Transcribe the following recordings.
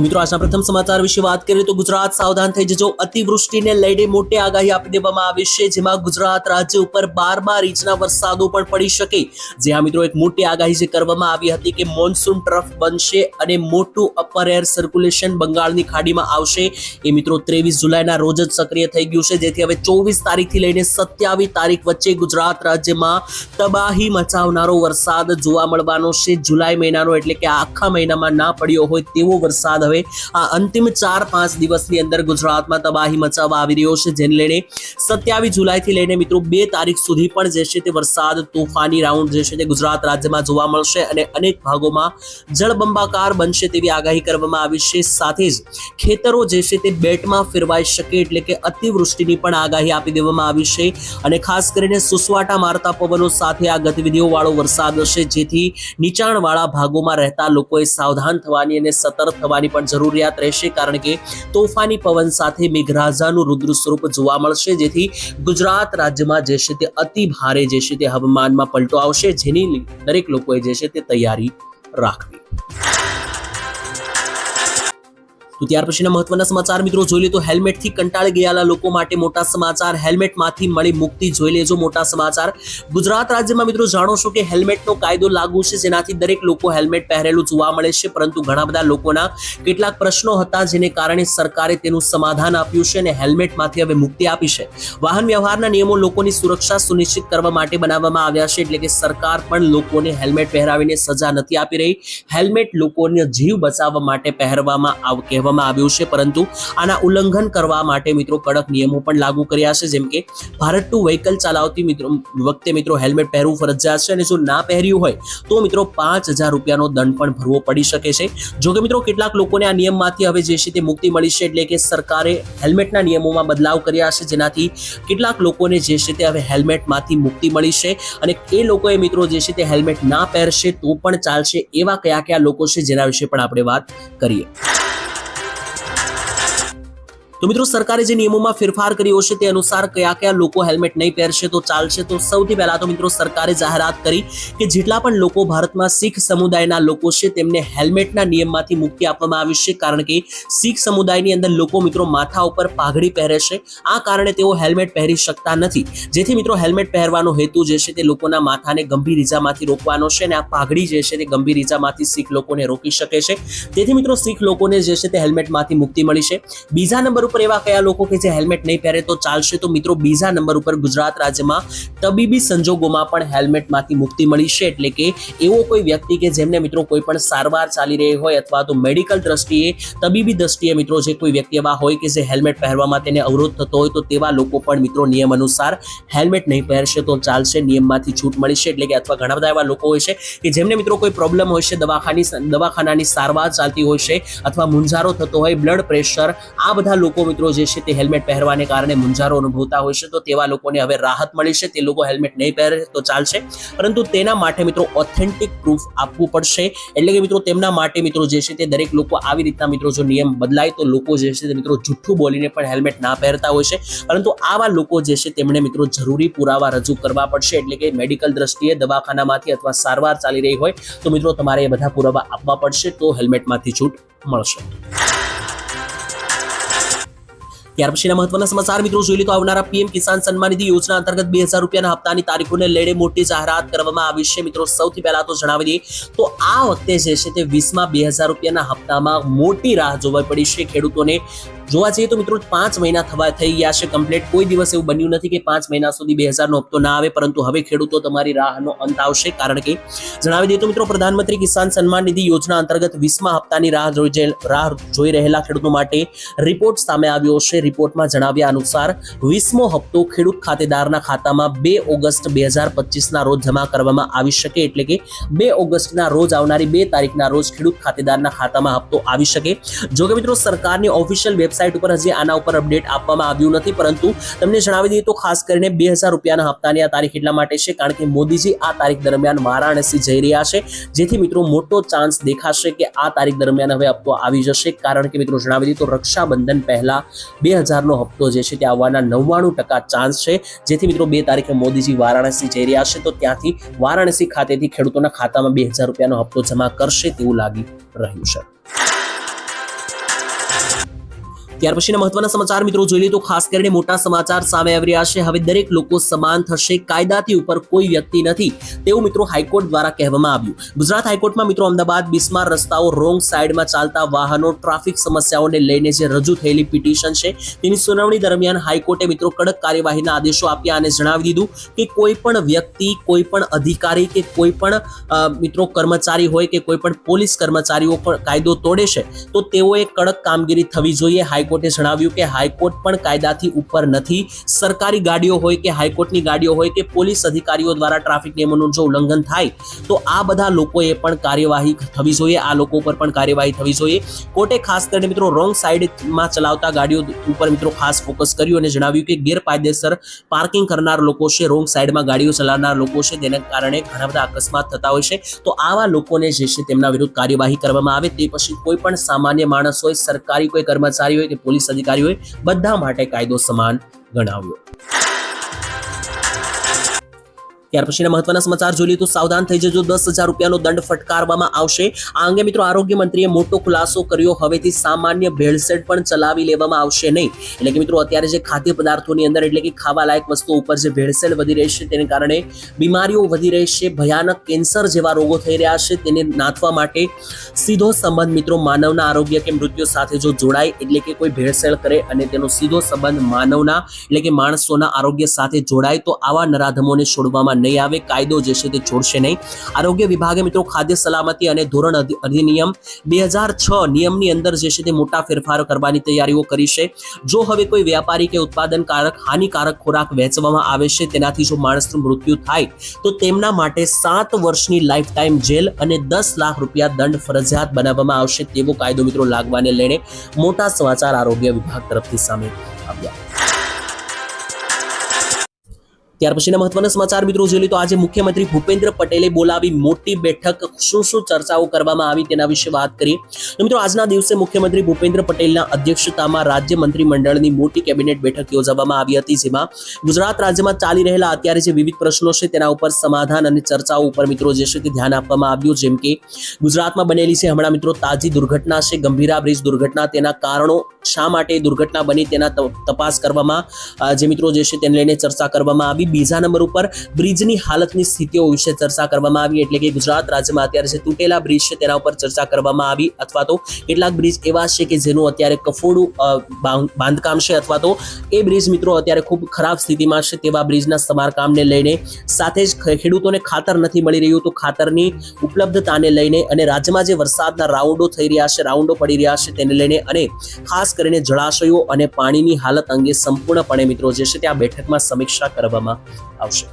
મિત્રો, આજના પ્રથમ સમાચાર વિશે વાત કરીએ તો ગુજરાત સાવધાન થઈ જજો. અતિવૃષ્ટિને લઈને મોટી આગાહી આપી દેવામાં આવી છે, જેમાં ગુજરાત રાજ્ય ઉપર બાર બાર ઇંચના વરસાદો પણ પડી શકે. જે આ મિત્રો, એક મોટી આગાહી જે કરવામાં આવી હતી કે મોન્સૂન ટ્રફ બનશે અને મોટું અપર એર સર્ક્યુલેશન બંગાળની ખાડીમાં આવશે. એ મિત્રો, ત્રેવીસ જુલાઈના રોજ જ સક્રિય થઈ ગયું છે, જેથી હવે ચોવીસ તારીખથી લઈને સત્યાવીસ તારીખ વચ્ચે ગુજરાત રાજ્યમાં તબાહી મચાવનારો વરસાદ જોવા મળવાનો છે. જુલાઈ મહિનાનો એટલે કે આખા મહિનામાં ના પડ્યો હોય તેવો વરસાદ હવે આ અંતિમ ચાર પાંચ દિવસની અંદર ગુજરાતમાં તબાહી મચાવવા આવી રહ્યો છે, જેને લઈને સત્યાવીસ જુલાઈથી લઈને મિત્રો બે તારીખ સુધી પણ જે છે તે વરસાદ, તોફાની રાઉન્ડ જે છે તે ગુજરાત રાજ્યમાં જોવા મળશે અને અનેક ભાગોમાં જળબંબાકાર બનશે તેવી આગાહી કરવામાં આવી છે. સાથે જ ખેતરો જે છે તે બેટમાં ફેરવાઈ શકે એટલે કે અતિવૃષ્ટિની પણ આગાહી આપી દેવામાં આવી છે અને ખાસ કરીને સુસવાટા મારતા પવનો સાથે આ ગતિવિધિઓ વાળો વરસાદ હશે, જેથી નીચાણવાળા ભાગોમાં રહેતા લોકોએ સાવધાન થવાની અને સતર્ક થવાની પણ જરૂરિયાત રહેશે કારણ કે તોફાની પવન સાથે મેઘરાજાનું રુદ્ર સ્વરૂપ જોવા મળશે, જેથી ગુજરાત રાજ્યમાં જે છે તે અતિ ભારે જે છે તે હવામાનમાં પલટો આવશે, જેની દરેક લોકોએ જે છે તે તૈયારી રાખવી. તો ત્યાર પછીના મહત્વના સમાચાર મિત્રો જોઈ લે તો હેલ્મેટથી કંટાળી ગયેલા લોકો માટે મોટા સમાચાર હેલ્મેટમાંથી મળી મુક્તિ જોઈ લેજો મોટા સમાચાર. ગુજરાત રાજ્યમાં મિત્રો જાણો છો કે હેલ્મેટનો કાયદો લાગુ છે, જેનાથી દરેક લોકો હેલ્મેટ પહેરેલું જોવા મળે છે, પરંતુ ઘણા બધા લોકોના કેટલાક પ્રશ્નો હતા જેને કારણે સરકારે તેનું સમાધાન આપ્યું છે અને હેલ્મેટમાંથી હવે મુક્તિ આપી છે. વાહન વ્યવહારના નિયમો લોકોની સુરક્ષા સુનિશ્ચિત કરવા માટે બનાવવામાં આવ્યા છે, એટલે કે સરકાર પણ લોકોને હેલ્મેટ પહેરાવીને સજા નથી આપી રહી. હેલ્મેટ લોકોને જીવ બચાવવા માટે પહેરવામાં આવ, કહેવામાં આવ્યું છે. પરંતુ આના ઉલ્લંઘન કરવા માટે મિત્રો કડક નિયમો પણ લાગુ કર્યા છે. જેમ કે ભારત ટુ વ્હીકલ ચલાવતી મિત્રો વખતે મિત્રો હેલ્મેટ પહેરવું ફરજિયાત છે અને જો ના પહેર્યું હોય તો મિત્રો પાંચ હજાર રૂપિયાનો દંડ પણ ભરવો પડી શકે છે. જો કે મિત્રો કેટલાક લોકોને આ નિયમમાંથી હવે જે છે તે મુક્તિ મળી છે એટલે કે સરકારે હેલ્મેટના નિયમોમાં બદલાવ કર્યા છે. જેનાથી કેટલાક લોકોને જે છે તે હવે હેલ્મેટમાંથી મુક્તિ મળી છે અને એ લોકોએ મિત્રો જે છે તે હેલ્મેટ ના પહેરશે તો પણ ચાલશે એવા કયા કયા લોકો છે જેના વિશે પણ આપણે વાત કરીએ. તો મિત્રો, સરકારે જે નિયમોમાં ફેરફાર કર્યો છે તે અનુસાર કયા કયા લોકો હેલ્મેટ નહીં પહેરશે તો ચાલશે. તો સૌથી પહેલા તો મિત્રો, સરકારે જાહેરાત કરી કે જેટલા પણ લોકો ભારતમાં શીખ સમુદાયના લોકો છે તેમને હેલ્મેટના નિયમમાંથી મુક્તિ આપવામાં આવી છે. કારણ કે શીખ સમુદાયની અંદર લોકો મિત્રો માથા ઉપર પાઘડી પહેરે છે. આ કારણે તેઓ હેલ્મેટ પહેરી શકતા નથી. જેથી મિત્રો, હેલ્મેટ પહેરવાનો હેતુ જે છે તે લોકોના માથાને ગંભીર ઇજામાંથી રોકવાનો છે અને આ પાઘડી જે છે તે ગંભીર ઇજામાંથી શીખ લોકોને રોકી શકે છે. તેથી મિત્રો, શીખ લોકોને જે છે તે હેલ્મેટમાંથી મુક્તિ મળી છે. બીજા નંબર ઉપર એવા કયા લોકો કે જે હેલ્મેટ નહીં પહેરે, તો ચાલશે. તો મિત્રો, બીજા નંબર ઉપર ગુજરાત રાજ્યમાં તબીબી સંજોગોમાં પણ હેલ્મેટમાંથી મુક્તિ મળી છે. એટલે કે એવો કોઈ વ્યક્તિ કે જેમને મિત્રો કોઈ પણ સારવાર ચાલી રહી હોય અથવા તો મેડિકલ દ્રષ્ટિએ તબીબી દ્રષ્ટિએ મિત્રો જે કોઈ વ્યક્તિ એવા હોય કે જે હેલ્મેટ પહેરવામાં તેને અવરોધ થતો હોય, તો તેવા લોકો પણ મિત્રો નિયમ અનુસાર હેલ્મેટ નહીં પહેરશે તો ચાલશે. નિયમમાંથી છૂટ મળી છે. એટલે કે અથવા ઘણા બધા એવા લોકો હોય છે કે જેમને મિત્રો કોઈ પ્રોબ્લેમ હોય છે, દવાખાની દવાખાનાની સારવાર ચાલતી હોય છે અથવા મુંજારો થતો હોય, બ્લડ પ્રેશર, આ બધા લોકો મિત્રો જે છે તે હેલ્મેટ પહેરવાને કારણે મુંજારો અનુભવતા હોય છે, તો તેવા લોકોને હવે રાહત મળી છે. તે લોકો હેલ્મેટ નહીં પહેરે તો ચાલશે. પરંતુ તેના માટે મિત્રો ઓથેન્ટિક પ્રૂફ આપવું પડશે. એટલે કે મિત્રો તેમના માટે મિત્રો જે છે તે દરેક લોકો આવી રીતના મિત્રો જો નિયમ બદલાય તો લોકો જે છે તે મિત્રો જુઠ્ઠું બોલીને પણ હેલ્મેટ ના પહેરતા હોય છે. પરંતુ આવા લોકો જે છે તેમણે મિત્રો જરૂરી પુરાવા રજૂ કરવા પડશે. એટલે કે મેડિકલ દ્રષ્ટિએ દવાખાનામાંથી અથવા સારવાર ચાલી રહી હોય તો મિત્રો તમારે એ બધા પુરાવા આપવા પડશે તો હેલ્મેટમાંથી છૂટ મળશે. ત્યાર પછીના મહત્વના સમાચાર મિત્રો, જોઈ લે તો આવનારા પીએમ કિસાન સન્માન નિધિ યોજના અંતર્ગત બે હજાર રૂપિયાના હપ્તાની તારીખોને લઈને મોટી જાહેરાત કરવામાં આવી છે. મિત્રો, સૌથી પહેલા તો જણાવી દઈએ તો આ વખતે જે છે તે વીસમાં બે હજાર રૂપિયાના હપ્તામાં મોટી રાહ જોવા પડી છે. ખેડૂતોને જોવા જઈએ તો મિત્રો પાંચ મહિના થવા થઈ ગયા છે કમ્પ્લીટ કોઈ દિવસ એવું બન્યું નથી કે પાંચ મહિના સુધી બે હજારનો હપ્તો ના આવે, પરંતુ હવે ખેડૂતો તમારી રાહનો અંત આવશે કારણ કે જણાવી દઈએ તો મિત્રો પ્રધાનમંત્રી કિસાન સન્માન નિધિ યોજના અંતર્ગત વીસમા હપ્તાની રાહ રાહ જોઈ રહેલા ખેડૂતો માટે રિપોર્ટ સામે આવ્યો છે. રિપોર્ટમાં જણાવ્યા અનુસાર વીસમો હપ્તો ખેડૂત ખાતેદારના ખાતામાં બે ઓગસ્ટ બે હજાર પચીસના રોજ જમા કરવામાં આવી શકે એટલે કે બે ઓગસ્ટના રોજ આવનારી બે તારીખના રોજ ખેડૂત ખાતેદારના ખાતામાં હપ્તો આવી શકે. જો કે મિત્રો સરકારની ઓફિશિયલ વેબસાઇટ વેબસાઇટ ઉપર હજી આના ઉપર અપડેટ આપવામાં આવ્યું નથી, પરંતુ તમને જણાવી દઈએ તો ખાસ કરીને બે હજાર રૂપિયાના હપ્તાની આ તારીખ એટલા માટે છે, કારણ કે મોદીજી આ તારીખ દરમિયાન વારાણસી જઈ રહ્યા છે. જેથી મિત્રો મોટો ચાન્સ દેખાશે કે આ તારીખ દરમિયાન હવે હપ્તો આવી જશે, કારણ કે મિત્રો જણાવી દઈએ તો રક્ષાબંધન પહેલા બે હજારનો હપ્તો જે છે તે આવવાના નવ્વાણું ટકા ચાન્સ છે. જેથી મિત્રો બે તારીખે મોદીજી વારાણસી જઈ રહ્યા છે, તો ત્યાંથી વારાણસી ખાતેથી ખેડૂતોના ખાતામાં બે હજાર રૂપિયાનો હપ્તો જમા કરશે તેવું લાગી રહ્યું છે. ત્યાર પછીના મહત્વના સમાચાર મિત્રો જોઈ લઈએ તો ખાસ કરીને મોટા સમાચાર સામે આવી રહ્યા છે. હવે દરેક લોકો સમાન થશે. કાયદાથી ઉપર કોઈ વ્યક્તિ નથી તેવું મિત્રો હાઈકોર્ટ દ્વારા કહેવામાં આવ્યું. ગુજરાત હાઈકોર્ટમાં મિત્રો અમદાવાદ બિસ્માર રસ્તાઓ રોંગ સાઈડમાં ચાલતા વાહનો, ટ્રાફિક સમસ્યાઓને લઈને જે રજૂ થયેલી પિટિશન છે, તેની સુનાવણી દરમિયાન હાઈકોર્ટે મિત્રો કડક કાર્યવાહીના આદેશો આપ્યા અને જણાવી દીધું કે કોઈ પણ વ્યક્તિ, કોઈ પણ અધિકારી કે કોઈ પણ મિત્રો કર્મચારી હોય કે કોઈ પણ પોલીસ કર્મચારીઓ પણ કાયદો તોડે છે, તો તેઓએ કડક કામગીરી થવી જોઈએ. હાઈકોર્ટે જણાવ્યું કે હાઈકોર્ટ પણ કાયદાથી ઉપર નથી. સરકારી ગાડીઓ હોય કે હાઈકોર્ટની ગાડીઓ હોય કે પોલીસ અધિકારીઓ દ્વારા ટ્રાફિક નિયમોનું જો ઉલ્લંઘન થાય, તો આ બધા લોકોએ પણ કાર્યવાહી થવી જોઈએ. આ લોકો ઉપર પણ કાર્યવાહી થવી જોઈએ. કોર્ટે ખાસ કરીને મિત્રો રોંગ સાઈડમાં ચલાવતા ગાડીઓ ઉપર મિત્રો ખાસ ફોકસ કર્યું અને જણાવ્યું કે ગેરકાયદેસર પાર્કિંગ કરનાર લોકો છે, રોંગ સાઈડમાં ગાડીઓ ચલાવનાર લોકો છે તેના કારણે ઘણા બધા અકસ્માત થતા હોય છે. તો આવા લોકોને જે છે તેમના વિરુદ્ધ કાર્યવાહી કરવામાં આવે, તે પછી કોઈ પણ સામાન્ય માણસ હોય, સરકારી કોઈ કર્મચારી હોય કે પોલીસ અધિકારીઓએ બધા માટે કાયદો સમાન ગણાવ્યો. ત્યાર પછીના મહત્વના સમાચાર જોઈએ તો સાવધાન થઈ જજો. દસ હજાર રૂપિયાનો દંડ ફટકારવામાં આવશે. આ અંગે મિત્રો આરોગ્ય મંત્રીએ મોટો ખુલાસો કર્યો. હવેથી સામાન્ય ભેળસેળ પણ ચલાવી લેવામાં આવશે નહીં. એટલે કે મિત્રો અત્યારે જે ખાદ્ય પદાર્થોની અંદર એટલે કે ખાવા લાયક વસ્તુઓ ઉપર જે ભેળસેળ વધી રહી છે તેને કારણે બીમારીઓ વધી રહી છે. ભયાનક કેન્સર જેવા રોગો થઈ રહ્યા છે. તેને નાથવા માટે સીધો સંબંધ મિત્રો માનવના આરોગ્ય કે મૃત્યુ સાથે જો જોડાય એટલે કે કોઈ ભેળસેળ કરે અને તેનો સીધો સંબંધ માનવના એટલે કે માણસોના આરોગ્ય સાથે જોડાય તો આવા નરાધમોને છોડવામાં નહીં આવે, કાયદો જે છે તે છોડશે નહીં. આરોગ્ય વિભાગે મિત્રો ખાદ્ય સલામતી અને ધોરણ અધિનિયમ બે હજાર છ નિયમની અંદર જે છે તે મોટા ફેરફારો કરવાની તૈયારીઓ કરી છે. જો હવે કોઈ વ્યાપારી કે ઉત્પાદનકારક હાનિકારક ખોરાક વેચવામાં આવે છે, તેનાથી જો માણસનું મૃત્યુ થાય, તો તેમના માટે સાત વર્ષની લાઈફ ટાઈમ જેલ અને દસ લાખ રૂપિયા દંડ ફરજિયાત બનાવવામાં આવશે તેવો કાયદો મિત્રો લાગવાને લઈને મોટા સમાચાર આરોગ્ય વિભાગ તરફથી સામે આવ્યા. ત્યાર પછીના મહત્વના સમાચાર મિત્રો જોઈ તો આજે મુખ્યમંત્રી ભૂપેન્દ્ર પટેલે બોલાવી મોટી બેઠક. શું શું ચર્ચાઓ કરવામાં આવી તેના વિશે વાત કરીએ. મિત્રો આજના દિવસે મુખ્યમંત્રી ભૂપેન્દ્ર પટેલના અધ્યક્ષતામાં રાજ્ય મંત્રીમંડળની મોટી કેબિનેટ બેઠક યોજવામાં આવી હતી, જેમાં ગુજરાત રાજ્યમાં ચાલી રહેલા અત્યારે જે વિવિધ પ્રશ્નો છે તેના ઉપર સમાધાન અને ચર્ચાઓ ઉપર મિત્રો જે છે તે ધ્યાન આપવામાં આવ્યું, જેમ કે ગુજરાતમાં બનેલી છે હમણાં મિત્રો તાજી દુર્ઘટના છે, ગંભીરા બ્રિજ દુર્ઘટના, તેના કારણો શા માટે દુર્ઘટના બની તેના તપાસ કરવામાં જે મિત્રો જે છે તેને લઈને ચર્ચા કરવામાં આવી. બીજા નંબર ઉપર બ્રિજની હાલતની સ્થિતિઓ વિશે ચર્ચા કરવામાં આવી. એટલે કે ગુજરાત રાજ્યમાં અત્યારે જે તૂટેલા બ્રિજ છે, તેના ઉપર ચર્ચા કરવામાં આવી. અથવા તો કેટલાક બ્રિજ એવા છે કે જેનું અત્યારે કફોડું બાંધકામ છે અથવા તો એ બ્રિજ મિત્રો અત્યારે ખૂબ ખરાબ સ્થિતિમાં છે તેવા બ્રિજના સમારકામને લઈને. સાથે જ ખેડૂતોને ખાતર નથી મળી રહ્યું તો ખાતરની ઉપલબ્ધતાને લઈને અને રાજ્યમાં જે વરસાદના રાઉન્ડો થઈ રહ્યા છે, રાઉન્ડો પડી રહ્યા છે તેને લઈને અને ખાસ કરીને જળાશયો અને પાણીની હાલત અંગે સંપૂર્ણપણે મિત્રો જે છે તે આ બેઠકમાં સમીક્ષા કરવામાં આવશે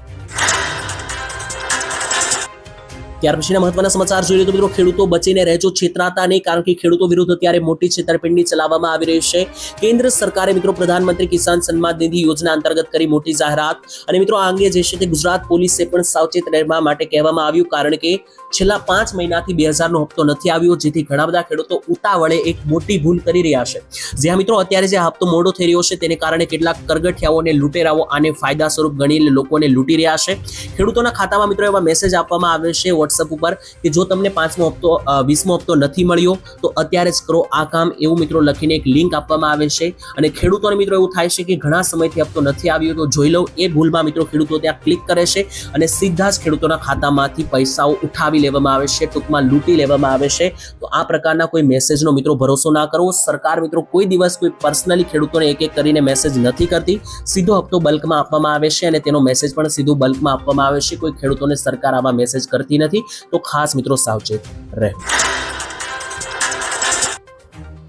ત્યાર પછીના મહત્વના સમાચાર જોઈએ તો મિત્રો, ખેડૂતો બચીને રહેજો, છેતરાતા નહીં, કારણ કે ખેડૂતો વિરુદ્ધ અત્યારે મોટી છેતરપિંડી ચલાવવામાં આવી રહી છે. કેન્દ્ર સરકારે મિત્રો, પ્રધાનમંત્રી કિસાન સન્માન નિધિ યોજના અંતર્ગત કરી મોટી જાહેરાત. અને મિત્રો, આ અંગે જે છે તે ગુજરાત પોલીસે પણ સાવચેત રહેવા માટે કહેવામાં આવ્યું, કારણ કે છેલ્લા પાંચ મહિનાથી બે હજારનો હપ્તો નથી આવ્યો, જેથી ઘણા બધા ખેડૂતો ઉતાવળે એક મોટી ભૂલ કરી રહ્યા છે. જ્યાં મિત્રો, અત્યારે જે હપ્તો મોડો થઈ રહ્યો છે, તેને કારણે કેટલાક કરગઠિયાઓ અને લૂંટેરાઓ આને ફાયદા સ્વરૂપ ગણીને લોકોને લૂંટી રહ્યા છે. ખેડૂતોના ખાતામાં મિત્રો, એવા મેસેજ આપવામાં આવે છે વોટ્સઅપ ઉપર કે જો તમને પાંચમો હપ્તો વીસમો હપ્તો નથી મળ્યો, તો અત્યારે જ કરો આ કામ. એવું મિત્રો લખીને એક લિંક આપવામાં આવે છે. અને ખેડૂતોને મિત્રો એવું થાય છે કે ઘણા સમયથી હપ્તો નથી આવ્યો, તો જોઈ લઉં. એ ભૂલમાં મિત્રો ખેડૂતો ત્યાં ક્લિક કરે છે અને સીધા જ ખેડૂતોના ખાતામાંથી પૈસાઓ ઉઠાવી લેવામાં આવે છે, ટૂંકમાં લૂંટી લેવામાં આવે છે. તો આ પ્રકારના કોઈ મેસેજનો મિત્રો ભરોસો ના કરવો. સરકાર મિત્રો કોઈ દિવસ કોઈ પર્સનલી ખેડૂતોને એક એક કરીને મેસેજ નથી કરતી. સીધો હપ્તો બલ્કમાં આપવામાં આવે છે અને તેનો મેસેજ પણ સીધો બલ્કમાં આપવામાં આવે છે. કોઈ ખેડૂતોને સરકાર આવા મેસેજ કરતી નથી. તો ખાસ મિત્રો સાવચેત રહે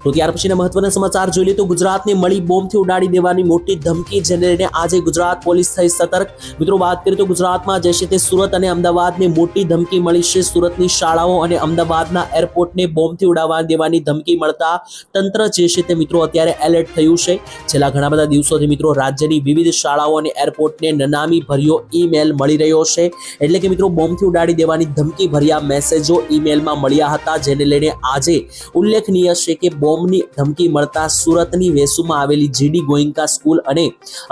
તો ત્યાર પછીના મહત્વના સમાચાર જોઈ લઈએ તો ગુજરાતને મળી બોમ્બથી ઉડાડી દેવાની મોટી ધમકી જેને લઈને આજે ગુજરાત પોલીસ થઈ સતર્ક. મિત્રો, વાત કરીએ તો ગુજરાતમાં જે છે તે સુરત અને અમદાવાદને મોટી ધમકી મળી છે. સુરતની શાળાઓ અને અમદાવાદના એરપોર્ટને બોમ્બથી ઉડાવવા દેવાની ધમકી મળતા તંત્ર જે છે તે મિત્રો અત્યારે એલર્ટ થયું છે. છેલ્લા ઘણા બધા દિવસોથી મિત્રો રાજ્યની વિવિધ શાળાઓ અને એરપોર્ટને નનામી ભર્યો ઈમેલ મળી રહ્યો છે. એટલે કે મિત્રો, બોમ્બથી ઉડાડી દેવાની ધમકી ભર્યા મેસેજો ઈમેલમાં મળ્યા હતા, જેને લઈને આજે ઉલ્લેખનીય છે કે બોમ્બની ધમકી મળતા સુરતની વેસુમાં આવેલી જીડી ગોયંકા સ્કૂલ અને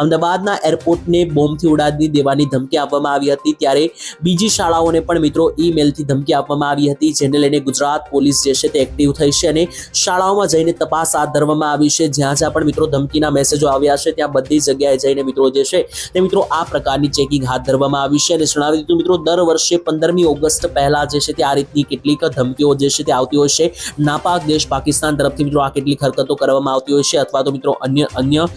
અમદાવાદના એરપોર્ટને બોમ્બથી ઉડાડી દેવાની ધમકી આપવામાં આવી હતી. ત્યારે બીજી શાળાઓને પણ મિત્રો ઈમેલથી ધમકી આપવામાં આવી હતી, જેને લઈને ગુજરાત પોલીસ જે છે તે એક્ટિવ થઈ છે અને શાળાઓમાં જઈને તપાસ હાથ ધરવામાં આવી છે. જ્યાં જ્યાં પણ મિત્રો ધમકીના મેસેજો આવ્યા છે, ત્યાં બધી જગ્યાએ જઈને મિત્રો જે છે તે મિત્રો આ પ્રકારની ચેકિંગ હાથ ધરવામાં આવી છે અને જણાવી દીધું મિત્રો દર વર્ષે પંદરમી ઓગસ્ટ પહેલા જે છે તે આ રીતની કેટલીક ધમકીઓ જે છે તે આવતી હોય છે. નાપાક દેશ પાકિસ્તાન તરફથી મિત્રો આ કેટલીક હરકતો કરવામાં આવતી હોય છે અથવા તો મિત્રો અન્ય અન્ય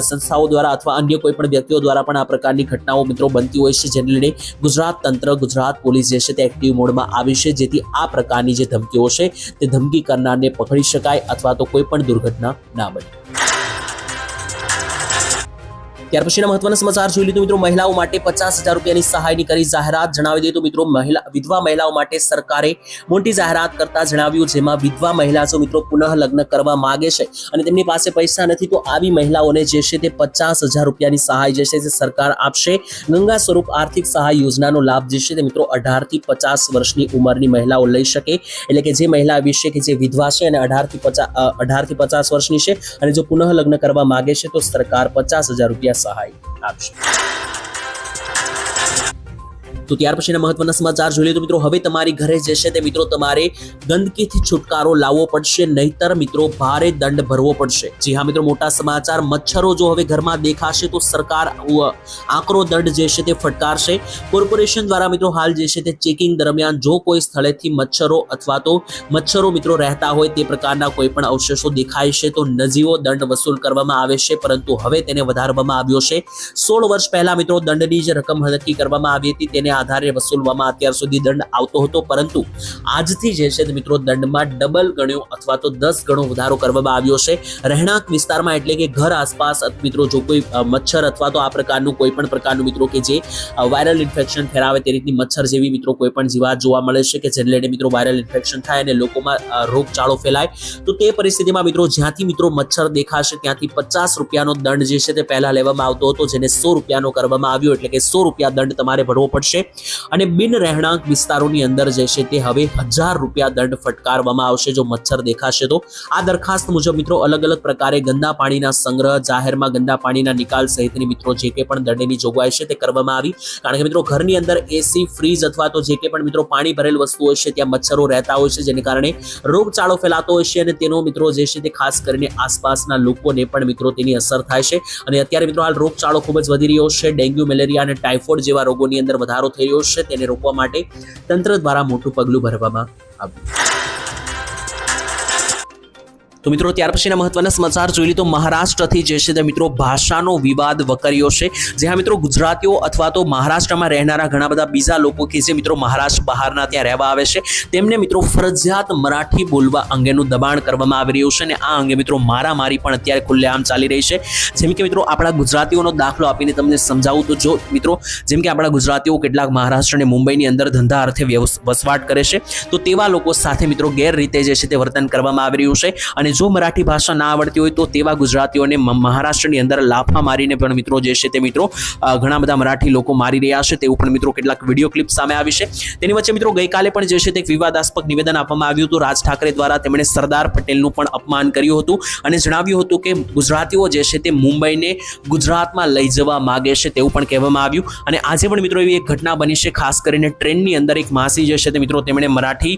સંસ્થાઓ દ્વારા અથવા અન્ય કોઈ પણ વ્યક્તિઓ દ્વારા પણ આ પ્રકારની ઘટનાઓ મિત્રો બનતી હોય છે જેને લઈને ગુજરાત તંત્ર, ગુજરાત પોલીસ જે છે તે એક્ટિવ મોડમાં આવી છે જેથી આ પ્રકારની જે ધમકીઓ છે તે ધમકી કરનારને પકડી શકાય અથવા તો કોઈ પણ દુર્ઘટના ના બને. ત્યાર પછીના મહત્વના સમાચાર જોઈ લીધું મિત્રો, મહિલાઓ માટે પચાસ હજાર રૂપિયાની સહાયની કરી જાહેરાત જણાવી દઈએ મિત્રો, મહિલા, વિધવા મહિલાઓ માટે સરકારે મોટી જાહેરાત કરતા જણાવ્યું જેમાં વિધવા મહિલા જો મિત્રો પુનઃ લગ્ન કરવા માંગે છે અને તેમની પાસે પૈસા નથી, તો આવી મહિલાઓને જે છે તે પચાસ હજાર રૂપિયાની સહાય જે છે તે સરકાર આપશે. ગંગા સ્વરૂપ આર્થિક સહાય યોજનાનો લાભ જે છે તે મિત્રો અઢારથી પચાસ વર્ષની ઉંમરની મહિલાઓ લઈ શકે. એટલે કે જે મહિલા વિશે કે જે વિધવા છે અને અઢારથી પચાસ અઢારથી પચાસ વર્ષની છે અને જો પુનઃ લગ્ન કરવા માગે છે તો સરકાર પચાસ હજાર રૂપિયા સહાય આપશે તો ત્યાર પછીના મહત્વના સમાચાર જોઈએ તો મિત્રો, હવે તમારી ઘરે જે છે તે મિત્રો તમારે ગંદકીથી છુટકારો લાવવો પડશે, નહીતર મિત્રો ભારે દંડ ભરવો પડશે. જી હા મિત્રો, મોટા સમાચાર, મચ્છરો જો હવે ઘરમાં દેખાશે તો સરકાર આકરો દંડ જે છે તે ફટકારશે. કોર્પોરેશન દ્વારા મિત્રો હાલ જે છે તે ચેકિંગ દરમિયાન જો કોઈ સ્થળેથી મચ્છરો અથવા તો મચ્છરો મિત્રો રહેતા હોય તે પ્રકારના કોઈ પણ અવશેષો દેખાય છે તો નજીવો દંડ વસૂલ કરવામાં આવે છે, પરંતુ હવે તેને વધારવામાં આવ્યો છે. સોળ વર્ષ પહેલા મિત્રો દંડની જે રકમ નક્કી કરવામાં આવી હતી, તેને આધારે વસૂલવામાં અત્યાર સુધી દંડ આવતો હતો, પરંતુ આજથી જે છે મિત્રો દંડમાં ડબલ ગણ્યો અથવા તો દસ ગણો વધારો કરવામાં આવ્યો છે. રહેણાંક વિસ્તારમાં એટલે કે ઘર આસપાસ મિત્રો જો કોઈ મચ્છર અથવા તો આ પ્રકારનું કોઈ પણ પ્રકારનું મિત્રો કે જે વાયરલ ઇન્ફેક્શન ફેલાવે તે રીતની મચ્છર જેવી મિત્રો કોઈ પણ જીવાત જોવા મળે છે કે જેને લઈને મિત્રો વાયરલ ઇન્ફેક્શન થાય અને લોકોમાં રોગચાળો ફેલાય. તો તે પરિસ્થિતિમાં મિત્રો જ્યાંથી મિત્રો મચ્છર દેખાશે ત્યાંથી પચાસ રૂપિયાનો દંડ જે છે તે પહેલા લેવામાં આવતો હતો, જેને સો રૂપિયાનો કરવામાં આવ્યો, એટલે કે સો રૂપિયા દંડ તમારે ભરવો પડશે. અને બિન રહેણાંક વિસ્તારોની અંદર જે છે તે હવે હજાર રૂપિયા દંડ ફટકારવામાં આવશે જો મચ્છર દેખાશે તો. આ દરખાસ્ત મુજબ મિત્રો અલગ અલગ પ્રકારે ગંદા પાણીના સંગ્રહ, જાહેરમાં ગંદા પાણીના નિકાલ સહિતની મિત્રો જે કંઈ પણ દંડની જોગવાઈ છે તે કરવામાં આવી. કારણ કે મિત્રો ઘરની અંદર એસી ફ્રીજ અથવા તો જે કંઈ પણ મિત્રો પાણી ભરેલ વસ્તુ હોય છે ત્યાં મચ્છરો રહેતા હોય છે જેને કારણે રોગચાળો ફેલાતો હોય છે અને તેનો મિત્રો જે છે તે ખાસ કરીને આસપાસના લોકોને પણ મિત્રો તેની અસર થાય છે. અને અત્યારે મિત્રો હાલ રોગચાળો ખૂબ જ વધી રહ્યો છે. ડેન્ગ્યુ, મેલેરિયા અને ટાઇફોઇડ જેવા રોગોની અંદર વધારો થઈ રહ્યો છે તેને રોકવા માટે તંત્ર દ્વારા મોટું પગલું ભરવામાં આવ્યું. તો મિત્રો ત્યાર પછીના મહત્વના સમાચાર જોઈ લી તો મહારાષ્ટ્રથી જે છે તે મિત્રો ભાષાનો વિવાદ વકર્યો છે. જ્યાં મિત્રો ગુજરાતીઓ અથવા તો મહારાષ્ટ્રમાં રહેનારા ઘણા બધા બીજા લોકો કે જે મિત્રો મહારાષ્ટ્ર બહારના ત્યાં રહેવા આવે છે, તેમને મિત્રો ફરજિયાત મરાઠી બોલવા અંગેનું દબાણ કરવામાં આવી રહ્યું છે અને આ અંગે મિત્રો મારામારી પણ અત્યારે ખુલ્લેઆમ ચાલી રહી છે. જેમ કે મિત્રો આપણા ગુજરાતીઓનો દાખલો આપીને તમને સમજાવું તો જો મિત્રો જેમ કે આપણા ગુજરાતીઓ કેટલાક મહારાષ્ટ્ર અને મુંબઈની અંદર ધંધા અર્થે વસવાટ કરે છે, તો તેવા લોકો સાથે મિત્રો ગેરરીતે જે છે તે વર્તન કરવામાં આવી રહ્યું છે અને જો મરાઠી ભાષા ના આવડતી હોય તો તેવા ગુજરાતીઓને મહારાષ્ટ્રની અંદર લાફા મારીને પણ મિત્રો જે છે તે મિત્રો ઘણા બધા મરાઠી લોકો મારી રહ્યા છે તેવું પણ મિત્રો કેટલાક વીડિયો ક્લિપ સામે આવી છે. તેની વચ્ચે મિત્રો ગઈકાલે પણ જે છે તે વિવાદાસ્પદ નિવેદન આપવામાં આવ્યું હતું. રાજ ઠાકરે દ્વારા તેમણે સરદાર પટેલનું પણ અપમાન કર્યું હતું અને જણાવ્યું હતું કે ગુજરાતીઓ જે છે તે મુંબઈને ગુજરાતમાં લઈ જવા માગે છે તેવું પણ કહેવામાં આવ્યું. અને આજે પણ મિત્રો એવી એક ઘટના બની છે, ખાસ કરીને ટ્રેનની અંદર એક માસી જે છે તે મિત્રો તેમણે મરાઠી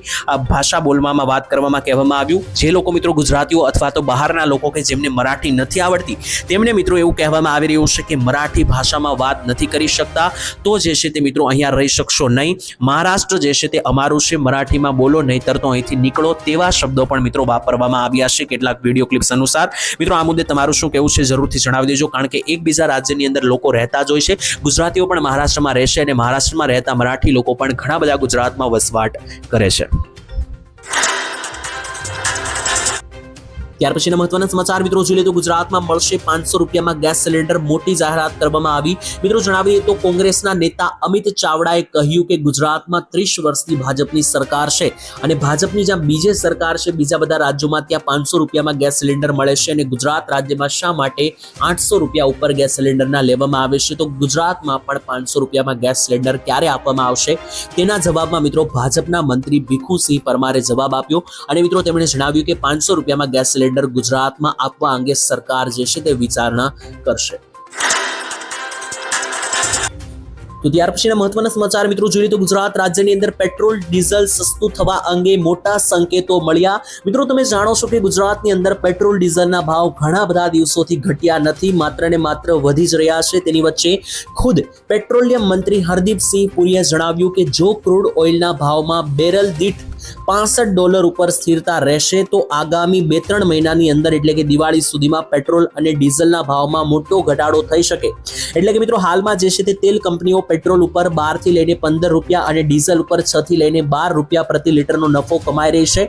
ભાષા બોલવામાં વાત કરવામાં કહેવામાં આવ્યું. જે લોકો મિત્રો ગુજરાતીઓ અથવા તો બહારના લોકો કે જેમને મરાઠી નથી આવડતી, તેમને મિત્રો એવું કહેવામાં આવી રહ્યું છે કે મરાઠી ભાષામાં વાત નથી કરી શકતા, તો જે છે તે મિત્રો અહીંયા રહી શકશો નહીં. મહારાષ્ટ્ર જે છે તે અમારું છે, મરાઠીમાં બોલો, નહીતર તો અહીંથી નીકળો તેવા શબ્દો પણ મિત્રો વાપરવામાં આવ્યા છે કેટલાક વીડિયો ક્લિપ્સ અનુસાર. મિત્રો, આ મુદ્દે તમારું શું કહેવું છે જરૂરથી જણાવી દેજો, કારણ કે એકબીજા રાજ્યની અંદર લોકો રહેતા જ હોય છે. ગુજરાતીઓ પણ મહારાષ્ટ્રમાં રહેશે અને મહારાષ્ટ્રમાં રહેતા મરાઠી લોકો પણ ઘણા બધા ગુજરાતમાં વસવાટ કરે છે. ત્યાર પછીના મહત્વના સમાચાર, મિત્રો જોઈએ તો ગુજરાતમાં મળશે પાંચસો રૂપિયામાં ગેસ સિલિન્ડર. મોટી જાહેરાત કરવામાં આવી. મિત્રો જણાવીએ તો કોંગ્રેસના નેતા અમિત ચાવડાએ કહ્યું કે ગુજરાતમાં ત્રીસ વર્ષથી ભાજપની સરકાર છે અને ભાજપની જ્યાં બીજે સરકાર છે, બીજા બધા રાજ્યોમાં ત્યાં પાંચસો રૂપિયામાં ગેસ સિલિન્ડર મળે છે અને ગુજરાત રાજ્યમાં શા માટે આઠસો રૂપિયા ઉપર ગેસ સિલિન્ડરના લેવામાં આવે છે? તો ગુજરાતમાં પણ પાંચસો રૂપિયામાં ગેસ સિલિન્ડર ક્યારે આપવામાં આવશે? તેના જવાબમાં મિત્રો ભાજપના મંત્રી ભીખુસિંહ પરમારે જવાબ આપ્યો અને મિત્રો તેમણે જણાવ્યું કે પાંચસો રૂપિયામાં ગેસ સિલિન્ડર ગુજરાતમાં આપવા અંગે સરકાર જે છે તે વિચારણા કરશે. તો ત્યાર પછીના મહત્વના સમાચાર મિત્રો જોઈએ તો ગુજરાત રાજ્યની અંદર પેટ્રોલ, ડીઝલ સસ્તું થવા અંગે મોટા સંકેતો મળ્યા. મિત્રો તમે જાણો છો કે ગુજરાતની અંદર પેટ્રોલ, ડીઝલના ભાવ ઘણા બધા દિવસોથી ઘટ્યા નથી, માત્ર ને માત્ર વધી જ રહ્યા છે. તેની વચ્ચે ખુદ પેટ્રોલિયમ મંત્રી હરદીપસિંહ પુરીએ જણાવ્યું કે જો ક્રૂડ ઓઇલના ભાવમાં બેરલ દીઠ પાસઠ ડોલર ઉપર સ્થિરતા રહેશે તો આગામી બે ત્રણ મહિનાની અંદર એટલે કે દિવાળી સુધીમાં પેટ્રોલ અને ડીઝલના ભાવમાં મોટો ઘટાડો થઈ શકે. એટલે કે મિત્રો, હાલમાં જે છે તે તેલ કંપનીઓ પેટ્રોલ ઉપર બારથી લઈને પંદર રૂપિયા અને ડીઝલ ઉપર છ થી લઈને બાર રૂપિયા પ્રતિ લીટરનો નફો કમાઈ રહી છે.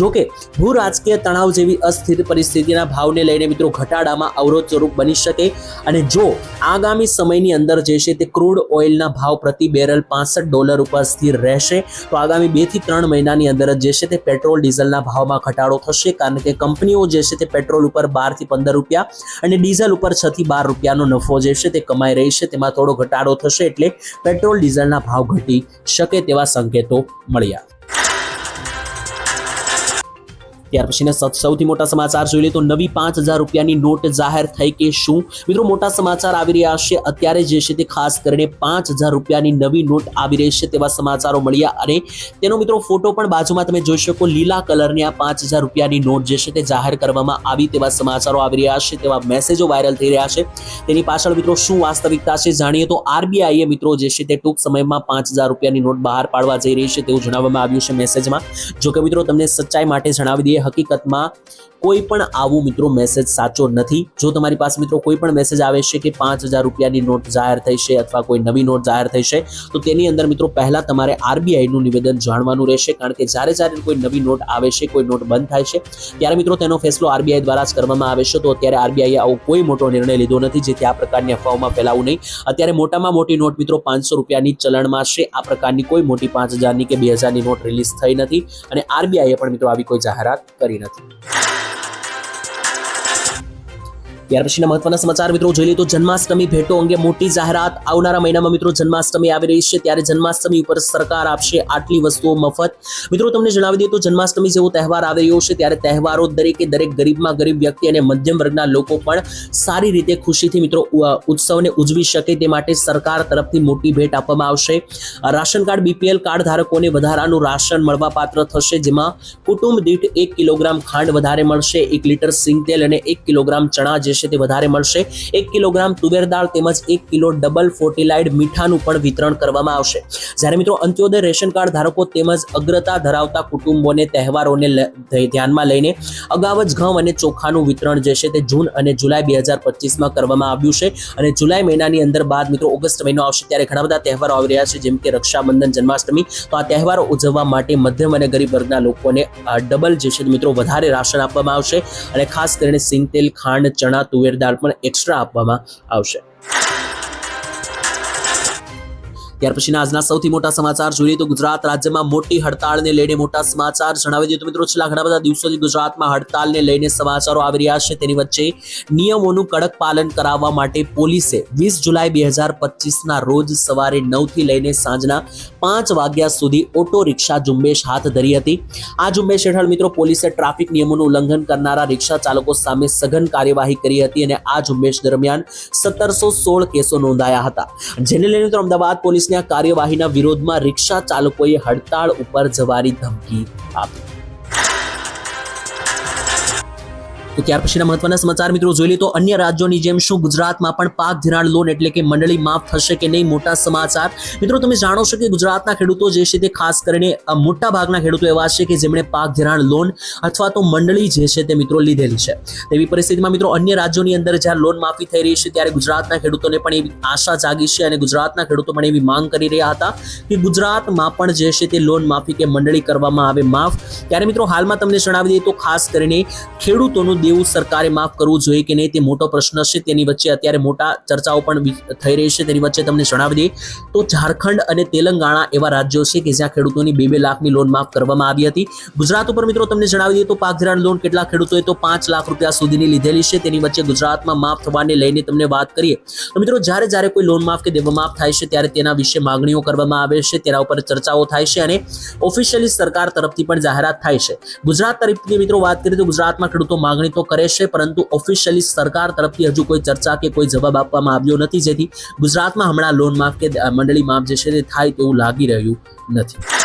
જોકે ભૂ રાજકીય તણાવ જેવી અસ્થિર પરિસ્થિતિના ભાવને લઈને મિત્રો, ઘટાડામાં અવરોધ સ્વરૂપ બની શકે. અને જો આગામી સમયની અંદર જે છે તે ક્રૂડ ઓઇલના ભાવ પ્રતિ બેરલ પાસઠ ડોલર ઉપર સ્થિર રહેશે, તો આગામી બેથી ત્રણ મહિનાની અંદર જે છે તે પેટ્રોલ, ડીઝલના ભાવમાં ઘટાડો થશે કારણ કે કંપનીઓ જે છે તે પેટ્રોલ ઉપર બારથી પંદર રૂપિયા અને ડીઝલ ઉપર છ થી બાર રૂપિયાનો નફો જે છે તે કમાઈ રહી છે, તેમાં થોડો ઘટાડો થશે એટલે પેટ્રોલ, ડીઝલના ભાવ ઘટી શકે તેવા સંકેતો મળ્યા. ત્યાર પછીના સૌથી મોટા સમાચાર જોઈ લઈએ તો નવી પાંચ હજાર રૂપિયાની નોટ જાહેર થઈ કે શું? મિત્રો, મોટા સમાચાર આવી રહ્યા છે. અત્યારે જે છે તે ખાસ કરીને પાંચ હજાર રૂપિયાની નવી નોટ આવી રહી છે તેવા સમાચારો મળ્યા અને તેનો મિત્રો ફોટો પણ બાજુમાં તમે જોઈ શકો, લીલા કલરની આ પાંચ હજાર રૂપિયાની નોટ જે છે તે જાહેર કરવામાં આવી તેવા સમાચારો આવી રહ્યા છે, તેવા મેસેજો વાયરલ થઈ રહ્યા છે. તેની પાછળ મિત્રો શું વાસ્તવિકતા છે જાણીએ તો આરબીઆઈએ મિત્રો જે છે તે ટૂંક સમયમાં પાંચ હજાર રૂપિયાની નોટ બહાર પાડવા જઈ રહી છે તેવું જણાવવામાં આવ્યું છે મેસેજમાં. જો કે મિત્રો, તમને સચ્ચાઈ માટે જણાવી દઈએ હકીકતમાં કોઈ પણ આવું મિત્રો મેસેજ સાચો નથી. જો તમારી પાસે મિત્રો કોઈ પણ મેસેજ આવે છે કે પાંચ હજાર રૂપિયાની નોટ જાહેર થઈ છે અથવા કોઈ નવી નોટ જાહેર થઈ છે, તો તેની અંદર મિત્રો પહેલા તમારે આરબીઆઈનું નિવેદન જાણવાનું રહેશે. કારણ કે જ્યારે જ્યારે કોઈ નવી નોટ આવે છે, કોઈ નોટ બંધ થાય છે, ત્યારે મિત્રો તેનો ફેસલો આરબીઆઈ દ્વારા જ કરવામાં આવે છે. તો અત્યારે આરબીઆઈએ આવો કોઈ મોટો નિર્ણય લીધો નથી, જેથી આ પ્રકારની અફવાઓમાં ફેલાવું નહીં. અત્યારે મોટામાં મોટી નોટ મિત્રો પાંચસો રૂપિયાની ચલણમાં છે. આ પ્રકારની કોઈ મોટી પાંચ હજારની કે બે હજારની નોટ રિલીઝ થઈ નથી અને આરબીઆઈએ પણ મિત્રો આવી કોઈ જાહેરાત કરી નથી. ત્યાર પછીના મહત્વના સમાચાર મિત્રો જોઈ લઈએ તો જન્માષ્ટમી ભેટો અંગે મોટી જાહેરાત આવનારા મહિનામાં મિત્રો જન્માષ્ટમી આવી રહી છે ત્યારે જન્માષ્ટમી ઉપર સરકાર આપશે આટલી વસ્તુઓ મફત. મિત્રો તમને જણાવી દઈએ તો જન્માષ્ટમી જેવો તહેવાર આવી રહ્યો છે ત્યારે તહેવારો દરેકે દરેક ગરીબમાં ગરીબ વ્યક્તિ અને મધ્યમ વર્ગના લોકો પણ સારી રીતે ખુશીથી મિત્રો ઉત્સવને ઉજવી શકે તે માટે સરકાર તરફથી મોટી ભેટ આપવામાં આવશે. રાશન કાર્ડ, બીપીએલ કાર્ડ ધારકોને વધારાનું રાશન મળવાપાત્ર થશે, જેમાં કુટુંબ દીઠ એક કિલોગ્રામ ખાંડ વધારે મળશે, એક લીટર સિંગ તેલ અને એક કિલોગ્રામ ચણા જે છે તે વધારે મળશે. એક કિલોગ્રામ તુવેર દાળ તેમજ એક કિલો ડબલ ફોર્ટિલાઇડ મીઠાનું પણ વિતરણ કરવામાં આવશે. જ્યારે મિત્રો અંત્યોદય રેશન કાર્ડ ધારકો તેમજ અગ્રતા ધરાવતા કુટુંબોને તહેવારોને ધ્યાનમાં લઈને અગાઉ જ ઘઉં અને ચોખાનું વિતરણ જે છે તે જૂન અને જુલાઈ બે હજાર પચીસમાં કરવામાં આવ્યું છે. અને જુલાઈ મહિનાની અંદર બાદ મિત્રો ઓગસ્ટ મહિનો આવશે ત્યારે ઘણા બધા તહેવારો આવી રહ્યા છે, જેમ કે રક્ષાબંધન, જન્માષ્ટમી. તો આ તહેવારો ઉજવવા માટે મધ્યમ અને ગરીબ વર્ગના લોકોને ડબલ જે છે મિત્રો વધારે રાશન આપવામાં આવશે. અને ખાસ કરીને સિંગતેલ ખાંડ, ચણા તુવેર દાળ પણ એક્સ્ટ્રા આપવામાં આવશે. ત્યાર પછીના આજના સૌથી મોટા સમાચાર જોઈએ તો ગુજરાત રાજ્યમાં મોટી હડતાળને લઈને મોટા સમાચાર જણાવી દઈએ તો મિત્રો, છેલ્લા ઘણા બધા દિવસોથી ગુજરાતમાં હડતાલને લઈને સમાચારો આવી રહ્યા છે. તેની વચ્ચે નિયમોનું કડક પાલન કરાવવા માટે પોલીસે વીસ જુલાઈ બે હજાર પચીસના રોજ સવારે નવથી લઈને સાંજના પાંચ વાગ્યા સુધી ઓટો રિક્ષા ઝુંબેશ હાથ ધરી હતી. આ ઝુંબેશ હેઠળ મિત્રો, પોલીસે ટ્રાફિક નિયમોનું ઉલ્લંઘન કરનારા રિક્ષા ચાલકો સામે સઘન કાર્યવાહી કરી હતી અને આ ઝુંબેશ દરમિયાન સત્તરસો સોળ કેસો નોંધાયા હતા. જેને લઈને અમદાવાદ પોલીસની કાર્યવાહીના વિરોધમાં રિક્ષા ચાલકોએ હડતાળ ઉપર જવાની ધમકી આપી. તો ત્યાર પછીના મહત્વના સમાચાર મિત્રો જોઈ લઈએ તો અન્ય રાજ્યોની જેમ શું ગુજરાતમાં પણ પાક ધિરાણ લોન એટલે કે મંડળી માફ થશે કે નહીં મોટા સમાચાર. મિત્રો તમે જાણો છો કે ગુજરાતના ખેડૂતો જે છે તે ખાસ કરીને મોટા ભાગના ખેડૂતો એવા છે કે જેમણે પાક ધિરાણ લોન અથવા તો મંડળી જે છે તે મિત્રો લીધેલી છે. તેવી પરિસ્થિતિમાં મિત્રો અન્ય રાજ્યોની અંદર જ્યારે લોન માફી થઈ રહી છે ત્યારે ગુજરાતના ખેડૂતોને પણ એવી આશા જાગી છે અને ગુજરાતના ખેડૂતો પણ એવી માંગ કરી રહ્યા હતા કે ગુજરાતમાં પણ જે છે તે લોન માફી કે મંડળી કરવામાં આવે માફ. ત્યારે મિત્રો હાલમાં તમને જણાવી દઈએ તો ખાસ કરીને ખેડૂતોનું દેવું સરકારે માફ કરવું જોઈએ કે નહીં તે મોટો પ્રશ્ન છે. તેની વચ્ચે અત્યારે મોટા ચર્ચાઓ પણ થઈ રહી છે. તેની વચ્ચે તમને જણાવી દઈએ. તો ઝારખંડ અને તેલંગાણા એવા રાજ્યો છે કે જ્યાં ખેડૂતોની બે બે લાખની લોન માફ કરવામાં આવી હતી. ગુજરાત ઉપર મિત્રો તમને જણાવી દઈએ તો પાક લોન કેટલા ખેડૂતોએ તો પાંચ લાખ રૂપિયા સુધીની લીધેલી છે. તેની વચ્ચે ગુજરાતમાં માફ થવાને લઈને તમને વાત કરીએ. તો મિત્રો જ્યારે જ્યારે કોઈ લોન માફ કે દેવા માફ થાય છે ત્યારે તેના વિશે માગણીઓ કરવામાં આવે છે. તેના ઉપર ચર્ચાઓ થાય છે અને ઓફિશિયલી સરકાર તરફથી પણ જાહેરાત થાય છે. ગુજરાત તરફથી મિત્રો વાત કરીએ તો ગુજરાતમાં ખેડૂતો માંગણી તો કરે છે, પરંતુ ઓફિશિયલી સરકાર તરફથી હજુ કોઈ ચર્ચા કે કોઈ જવાબ આપવામાં આવ્યો નથી. જેથી ગુજરાતમાં હમણાં લોન માફ કે મંડળી માફ જે છે તે થાય તેવું લાગી રહ્યું નથી.